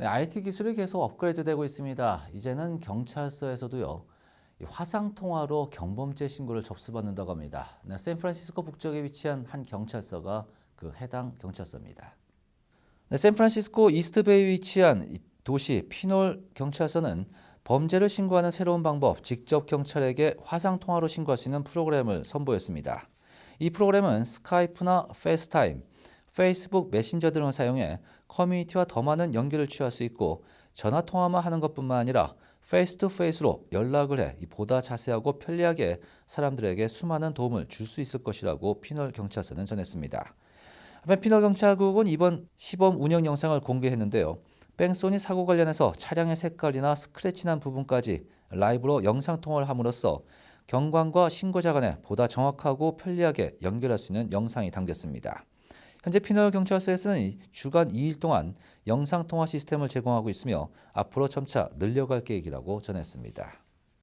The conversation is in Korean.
네, IT 기술이 계속 업그레이드되고 있습니다. 이제는 경찰서에서도요. 이 화상 통화로 경범죄 신고를 접수받는다고 합니다. 네, 샌프란시스코 북쪽에 위치한 한 경찰서가 그 해당 경찰서입니다. 네, 샌프란시스코 이스트베이에 위치한 이 도시 피놀 경찰서는 범죄를 신고하는 새로운 방법, 직접 경찰에게 화상 통화로 신고할 수 있는 프로그램을 선보였습니다. 이 프로그램은 스카이프나 페이스타임, 페이스북 메신저 등을 사용해 커뮤니티와 더 많은 연결을 취할 수 있고 전화 통화만 하는 것뿐만 아니라 페이스 투 페이스로 연락을 해 보다 자세하고 편리하게 사람들에게 수많은 도움을 줄 수 있을 것이라고 피널 경찰서는 전했습니다. 피널 경찰국은 이번 시범 운영 영상을 공개했는데요. 뺑소니 사고 관련해서 차량의 색깔이나 스크래치 난 부분까지 라이브로 영상 통화를 함으로써 경관과 신고자 간에 보다 정확하고 편리하게 연결할 수 있는 영상이 담겼습니다. 현재 피널 경찰서에서는 주간 2일 동안 영상 통화 시스템을 제공하고 있으며 앞으로 점차 늘려갈 계획이라고 전했습니다.